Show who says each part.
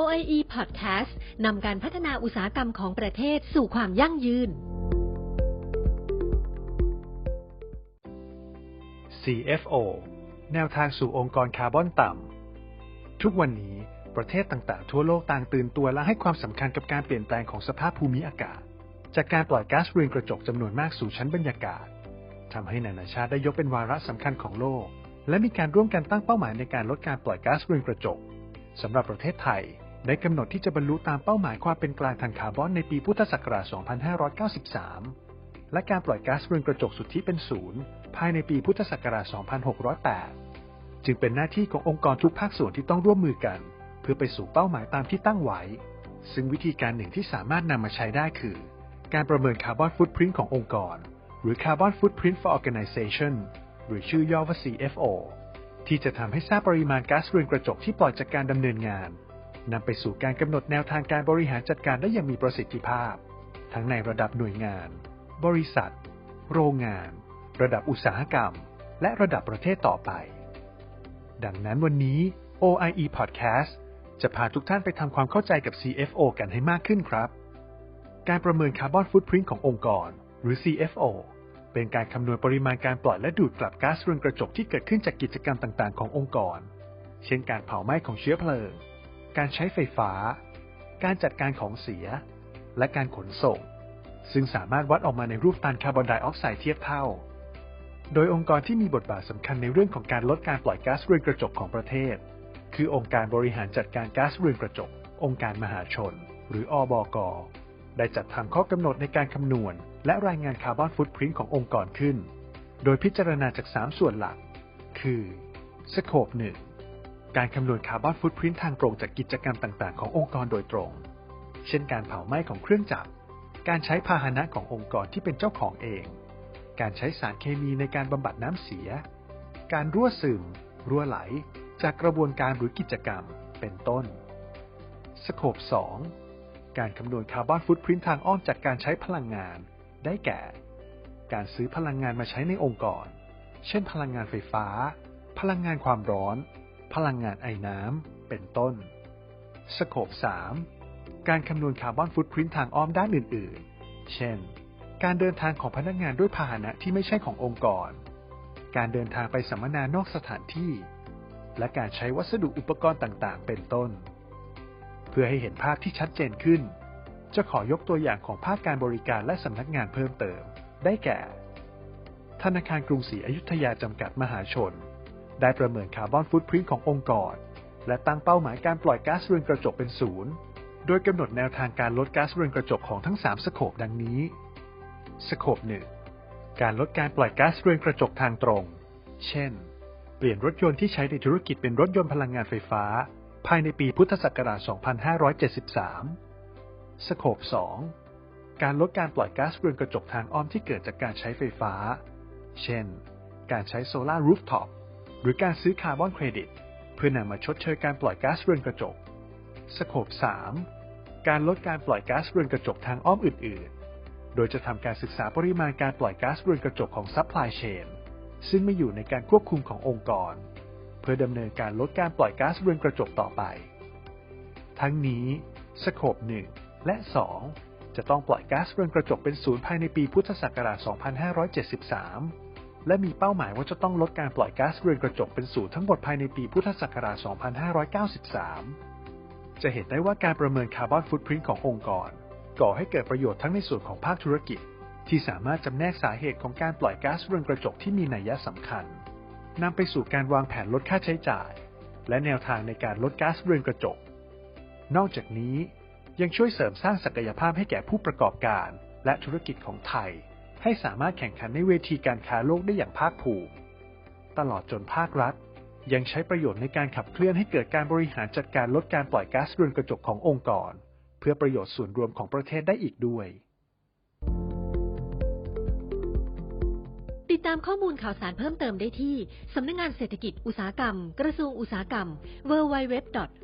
Speaker 1: OIE Podcast นำการพัฒนาอุตสาหกรรมของประเทศสู่ความยั่งยืน
Speaker 2: CFO แนวทางสู่องค์กรคาร์บอนต่ำ ทุกวันนี้ประเทศต่างๆ ทั่วโลกต่างตื่นตัวและให้ความสำคัญกับการเปลี่ยนแปลงของสภาพภูมิอากาศ จากการปล่อยก๊าซเรือนกระจกจำนวนมากสู่ชั้นบรรยากาศทำให้นานาชาติได้ยกเป็นวาระสำคัญของโลก และมีการร่วมกันตั้งเป้าหมายในการลดการปล่อยก๊าซเรือนกระจกสำหรับประเทศไทย ได้กำหนดที่จะบรรลุตามเป้าหมายความเป็นกลางทางคาร์บอนในปีพุทธศักราช 2593 และการปล่อยก๊าซเรือนกระจกสุทธิเป็นศูนย์ภายในปีพุทธศักราช 2608 จึงเป็นหน้าที่ขององค์กรทุกภาคส่วนที่ต้องร่วมมือกัน เพื่อไปสู่เป้าหมายตามที่ตั้งไว้ ซึ่งวิธีการหนึ่งที่สามารถนำมาใช้ได้คือ การประเมินคาร์บอนฟุตพิ้นขององค์กร หรือ Carbon Footprint for Organization หรือชื่อย่อว่า CFO ที่จะทำให้ทราบปริมาณก๊าซเรือนกระจกที่ปล่อยจากการดำเนินงาน นำไปสู่การกำหนดแนวทางการบริหารจัดการได้อย่างมีประสิทธิภาพ ทั้งในระดับหน่วยงาน บริษัท โรงงาน ระดับอุตสาหกรรม และระดับประเทศต่อไป ดังนั้นวันนี้ OIE Podcast จะพาทุกท่านไปทำความเข้าใจกับ CFO กันให้มากขึ้นครับ การประเมินคาร์บอนฟุตพริ้นขององค์กร หรือ CFO เป็นการคำนวณปริมาณการปล่อยและดูดกลับก๊าซเรือนกระจกที่เกิดขึ้นจากกิจกรรมต่าง ๆ ขององค์กร เช่นการเผาไหม้ของเชื้อเพลิง การใช้ไฟฟ้า การจัดการของเสีย และการขนส่ง ซึ่งสามารถวัดออกมาในรูปตันคาร์บอนไดออกไซด์เทียบเท่า โดยองค์กรที่มีบทบาทสำคัญในเรื่องของการลดการปล่อยก๊าซเรือนกระจกของประเทศ คือองค์การบริหารจัดการก๊าซเรือนกระจก องค์การมหาชน หรืออบก ได้จัดทำข้อกำหนดในการคำนวณ และรายงานคาร์บอนฟุตพิ้นขององค์กรขึ้น โดยพิจารณาจาก 3 ส่วนหลัก คือสโคป1 การคำนวณคาร์บอนฟุตพริ้นทางตรงจากกิจกรรมต่าง ๆ ขององค์กรโดยตรง เช่นการเผาไหม้ของเครื่องจักร การใช้พาหนะขององค์กรที่เป็นเจ้าของเอง การใช้สารเคมีในการบำบัดน้ำเสีย การรั่วซึม รั่วไหล จากกระบวนการหรือกิจกรรม เป็นต้น สโคป 2 การคำนวณคาร์บอนฟุตพริ้นทางอ้อมจากการใช้พลังงาน ได้แก่ การซื้อพลังงานมาใช้ในองค์กร เช่น พลังงานไฟฟ้า พลังงานความร้อน พลังงานไอน้ำ เป็นต้น สโคป 3 การคำนวณคาร์บอนฟุตพริ้นทางอ้อมด้านอื่น ๆ เช่น การเดินทางของพนักงานด้วยพาหนะที่ไม่ใช่ขององค์กร การเดินทางไปสัมมนานอกสถานที่ และการใช้วัสดุอุปกรณ์ต่าง ๆ เป็นต้น เพื่อให้เห็นภาพที่ชัดเจนขึ้น จะขอยกตัวอย่างของภาคการบริการและสำนักงานเพิ่มเติม ได้แก่ ธนาคารกรุงศรีอยุธยาจำกัดมหาชน ได้ประเมินคาร์บอนฟุตพริ้นขององค์กร และตั้งเป้าหมายการปล่อยก๊าซเรือนกระจกเป็นศูนย์ โดยกำหนดแนวทางการลดก๊าซเรือนกระจกของทั้ง 3 สโคปดังนี้ สโคป1การลดการปล่อยก๊าซเรือนกระจกทางตรง เช่น เปลี่ยนรถยนต์ที่ใช้ในธุรกิจเป็นรถยนต์พลังงานไฟฟ้า ภายในปีพุทธศักราช 2573 สโคป 2 การลดการปล่อยก๊าซเรือนกระจกทางอ้อมที่เกิดจากการใช้ไฟฟ้า เช่น การใช้โซลาร์รูฟท็อป หรือการซื้อคาร์บอนเครดิต เพื่อนำมาชดเชยการปล่อยก๊าซเรือนกระจก สโคป 3 การลดการปล่อยก๊าซเรือนกระจกทางอ้อมอื่น ๆ โดยจะทำการศึกษาปริมาณการปล่อยก๊าซเรือนกระจกของซัพพลายเชนซึ่งไม่อยู่ในการควบคุมขององค์กร เพื่อดำเนินการลดการปล่อยก๊าซเรือนกระจกต่อไป ทั้งนี้สโคป 1 และ 2 จะต้องปล่อยก๊าซเรือนกระจกเป็นศูนย์ภายในปีพุทธศักราช 2573 และมีเป้าหมายว่าจะต้องลดการปล่อยก๊าซเรือนกระจกเป็นศูนย์ทั้งหมดภายในปีพุทธศักราช 2593 จะเห็นได้ว่าการประเมินคาร์บอนฟุตพริ้นขององค์กร ก่อให้เกิดประโยชน์ทั้งในส่วนของภาคธุรกิจ ที่สามารถจำแนกสาเหตุของการปล่อยก๊าซเรือนกระจกที่มีนัยสำคัญนำไปสู่การวางแผนลดค่าใช้จ่าย และแนวทางในการลดก๊าซเรือนกระจก นอกจากนี้ยังช่วยเสริมสร้างศักยภาพให้แก่ผู้ประกอบการ และธุรกิจของไทย ให้สามารถแข่งขันในเวทีการค้าโลกได้อย่างภาคภูมิตลอดจนภาครัฐ ยังใช้ประโยชน์ในการขับเคลื่อนให้เกิดการบริหารจัดการลดการปล่อยก๊าซเรือนกระจกขององค์กร เพื่อประโยชน์ส่วนรวมของประเทศได้อีกด้วย
Speaker 1: ติดตามข้อมูลข่าวสารเพิ่มเติมได้ที่ สำนักงงานเศรษฐกิจอุตสาหกรรม กระทรวงอุตสาหกรรม www.oie.go.th